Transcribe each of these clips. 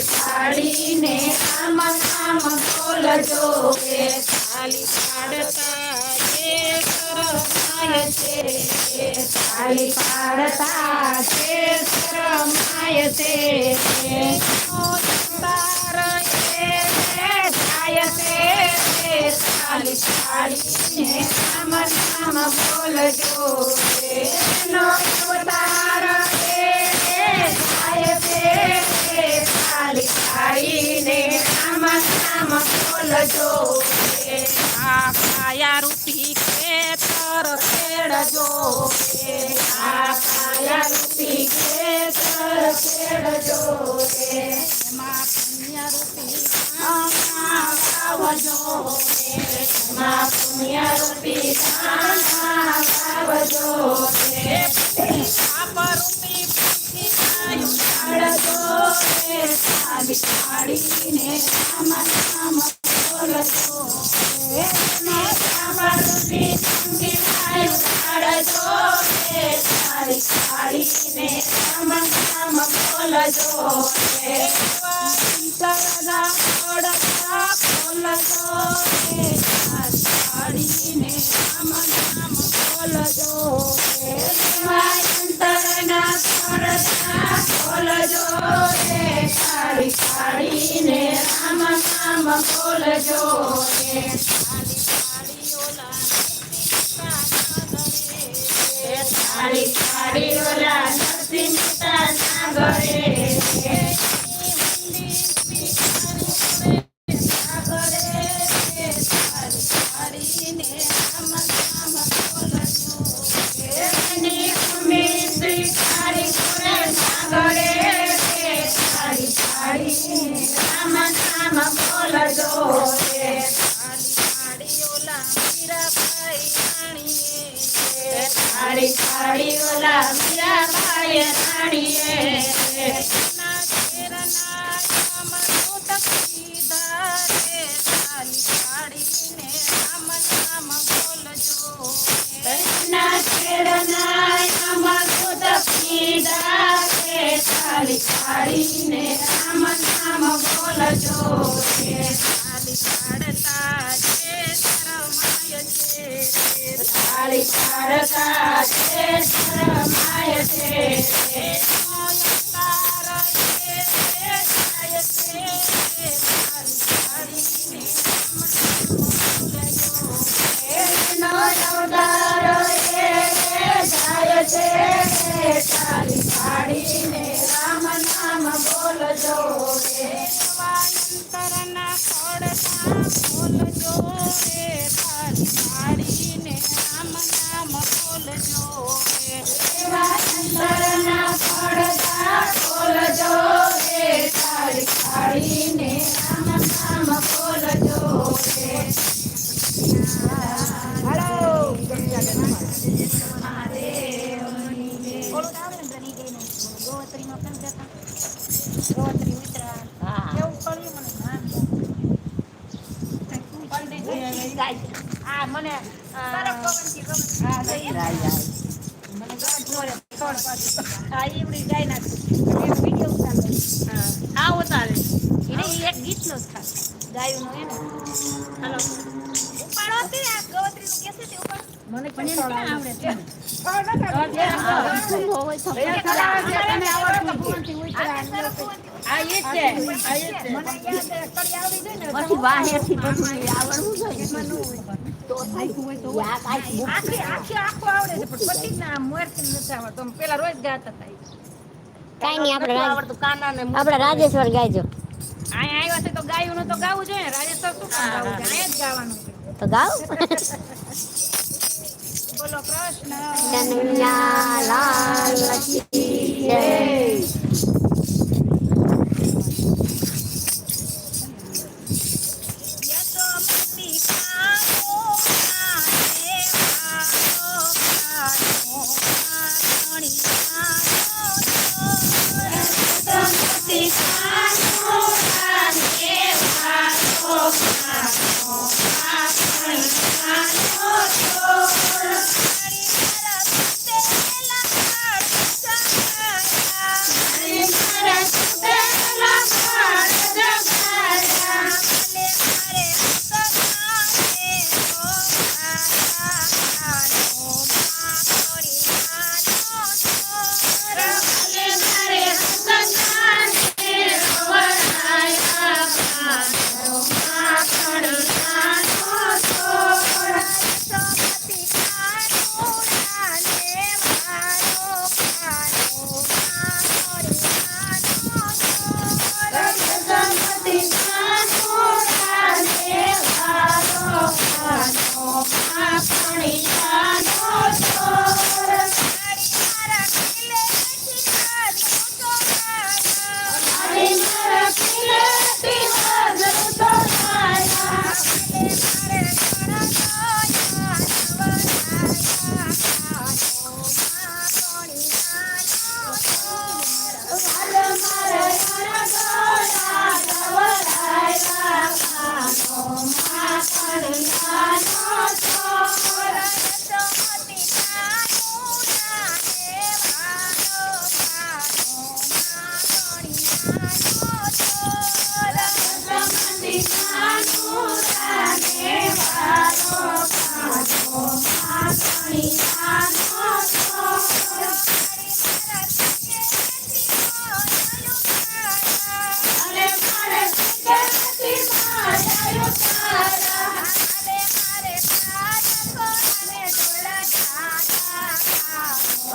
થાળી થાળીને આમ આમ બોલજો કે થાળી પાડતા એ શરમાય છે. થાળી પાડતા છે શરમાય છે. તાર એ થાય છે થાળી થાળીને આમ આમ અવતાર એ આમ બોલજો આ કાયા રૂપી ખેતર ખેડજો આ કાયા રૂપી ખેતર ખેડજો એમાં પુણ્ય રૂપી વાવજો એમાં પુણ્ય રૂપી વાવજો રે પાપ રૂપી પુણ્ય પાડજો રે થાળી થાળીને રામ બોલજો રે અંતરના ખોડકા ખોલજો થાળી ઓલા મીરાબાઈ રાણીએ ના છેડના આમાં દૂધ પીધા રે થાળી પાડીને રામ નામ બોલજો રે થાળી પાડતા છે શરમાય છે એનો ઉતારે. હા. ઉતારે એને એક ગીતનો જ ખાસ ગાયું નું એને. હાલો. આ મને પણ ક્યાં આવડે છે પછી વાહેરથી બધું આવડવું જોઈએ તો થાય યા આખી આખી આખું આવડે છે? પણ પછી ના મોરથી નથી આવડતો પેલા રોજ ગાતા થાય ઈ. નહીં આપણે આવડતું કાના ને આપણે રાજેશ્વર ગાયજો. અહીંયા આવ્યા છે તો ગાયું નું તો ગાવું જોઈએ ને. રાજેશ્વર શું કામ ગાવું છે? અહીંયા જ ગાવાનું છે. તો ગાઓ બોલો કૃષ્ણ કનૈયા લાલ કી જય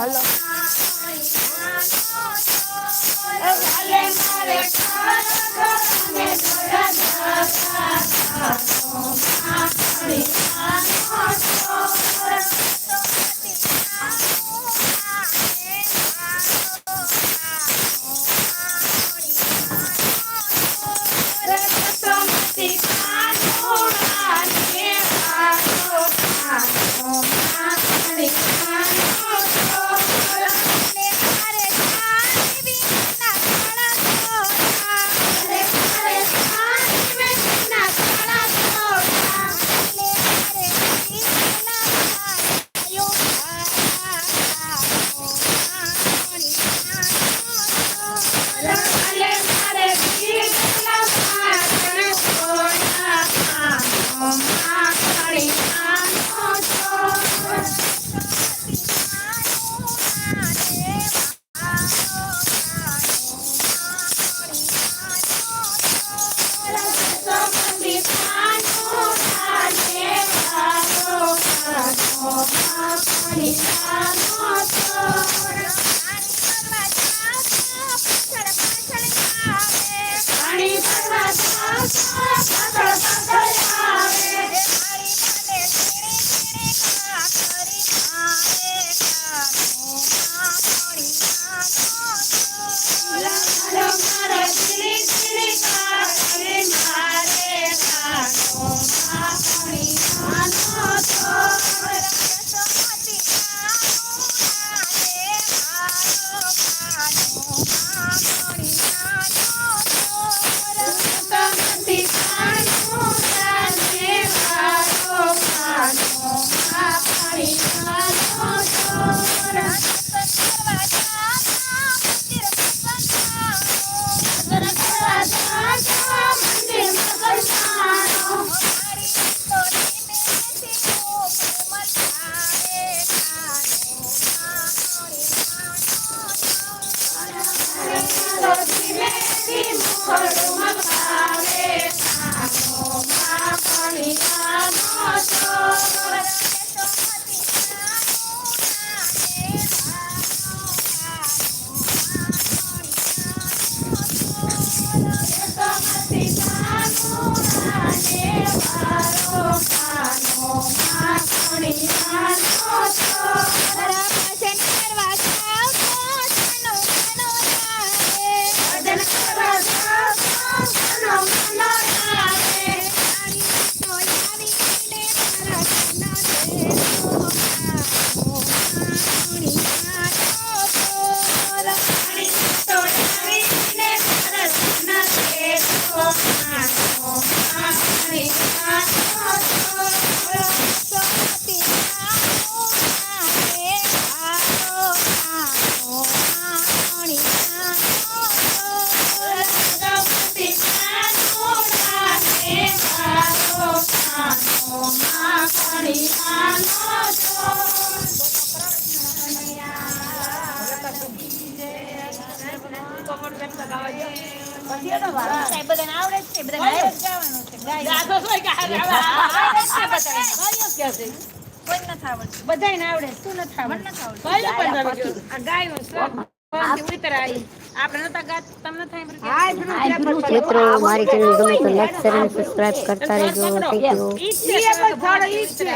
好了。Thank you. બધાને આવડે શું નથી આવડતું ગાયો મિત્રો મારી ચેનલ ગમે તો લાઈક કરતા રહેજો